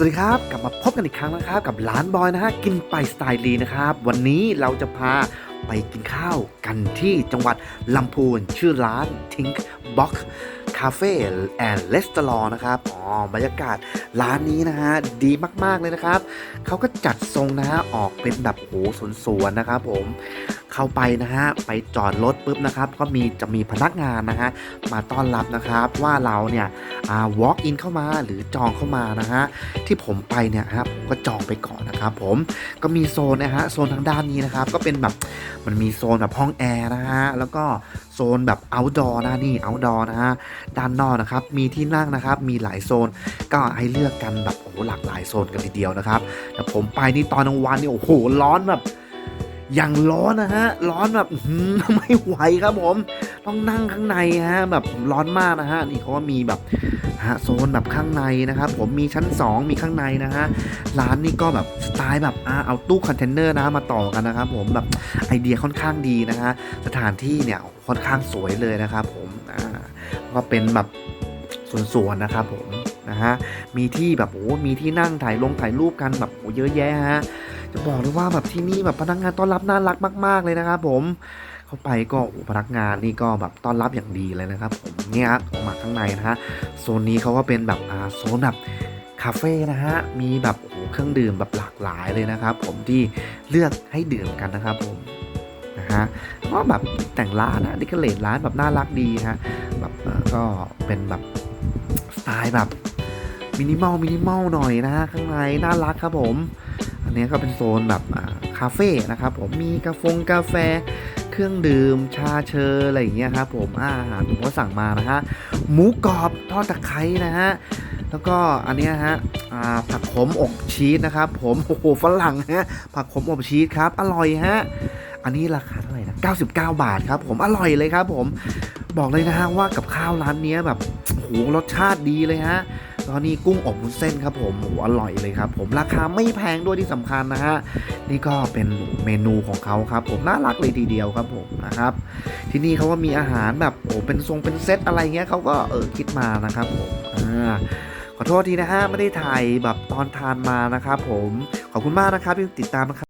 สวัสดีครับ กลับมาพบกันอีกครั้งนะครับ กับร้านบอยนะฮะกินไปสไตล์ลีนะครับ วันนี้เราจะพาไปกินข้าวกันที่จังหวัดลำพูน ชื่อร้าน Think Box Cafe and Restaurant นะครับอ๋อบรรยากาศร้านนี้นะฮะดีมากๆเลยนะครับ เขาก็จัดทรงนะฮะออกเป็นแบบโอ้โหสวนๆนะครับผมเข้าไปนะฮะไปจอดรถปุ๊บนะครับก็มีจะมีพนักงานนะฮะมาต้อนรับนะครับว่าเราเนี่ยอ่า walk in เข้ามาหรือจองเข้ามานะฮะที่ผมไปเนี่ยครับผมก็จองไปก่อนนะครับผมก็มีโซนนะฮะโซนทางด้านนี้นะครับก็เป็นแบบมันมีโซนแบบห้องแอร์นะฮะแล้วก็โซนแบบ outdoor นะนี่ outdoor นะฮะด้านนอกนะครับมีที่นั่งนะครับมีหลายโซนก็ให้เลือกกันแบบโอ้หหลากหลายโซนกันทีเดียวนะครับแต่ผมไปนี่ตอนกลางวันนี่โอ้โหร้อนแบบ อย่างร้อนนะฮะ ร้อนแบบไม่ไหวครับผม ต้องนั่งข้างในฮะแบบร้อนมากนะฮะนี่เขามีแบบฮะโซนแบบข้างในนะครับผมมีชั้น 2 มีข้างในนะฮะร้านนี่ก็แบบสไตล์แบบเอาตู้คอนเทนเนอร์นะมาต่อกันนะครับผมแบบไอเดียค่อนข้างดีนะฮะสถานที่เนี่ยค่อนข้างสวยเลยนะครับผมอ่าก็เป็นแบบสวนๆนะครับผมนะฮะมีที่แบบโอ้มีที่นั่งถ่ายลงถ่ายรูปกันแบบโอ้เยอะแยะฮะ จะบอกเลยว่าแบบที่นี่แบบพนักงานต้อนรับน่ารักมาก ๆเลยนะครับผมเข้าไปก็โอ้พนักงานนี่ก็แบบต้อนรับอย่างดีเลยนะครับผมเนี่ยออกมาข้างในนะฮะโซนนี้เขาก็เป็นแบบอ่าโซนแบบคาเฟ่นะฮะ มีแบบโอ้โหเครื่องดื่มแบบหลากหลายเลยนะครับ ผมที่เลือกให้ดื่มกันนะครับผมนะฮะก็แบบแต่งร้านนะดิคเลตร้านแบบน่ารักดีฮะแบบก็เป็นแบบสไตล์แบบมินิมอลมินิมอลหน่อยนะฮะข้างในน่ารักครับผม อันนี้ก็เป็นโซนแบบคาเฟ่นะครับผมมีกาแฟกาแฟ เครื่องดื่มชาเชอร์อะไรอย่างเงี้ยครับผมอาหารผมก็สั่งมานะฮะหมูกรอบทอดตะไคร้นะฮะแล้วก็อันนี้ฮะผักขมอบชีสนะครับ ผมโอ้โหฝรั่งฮะผักขมอบชีสครับอร่อยฮะอันนี้ราคาเท่าไหร่นะ99 บาทครับผมอร่อยเลยครับผมบอกเลยนะฮะว่ากับข้าวร้านนี้แบบโอ้โหรสชาติดีเลยฮะ ตอนนี้กุ้งอบวุ้นเส้นครับผมโอ้อร่อยเลยครับผมราคาไม่แพงด้วยที่สำคัญนะฮะนี่ก็เป็นเมนูของเขาครับ ผมน่ารักเลยทีเดียวครับผมนะครับ ที่นี่เขาก็มีอาหารแบบโอ้เป็นทรงเป็นเซตอะไรเงี้ยเขาก็เออคิดมานะครับผมอ่าขอโทษทีนะฮะไม่ได้ถ่ายแบบตอนทานมานะครับผมขอบคุณมากนะครับที่ติดตามนะครับ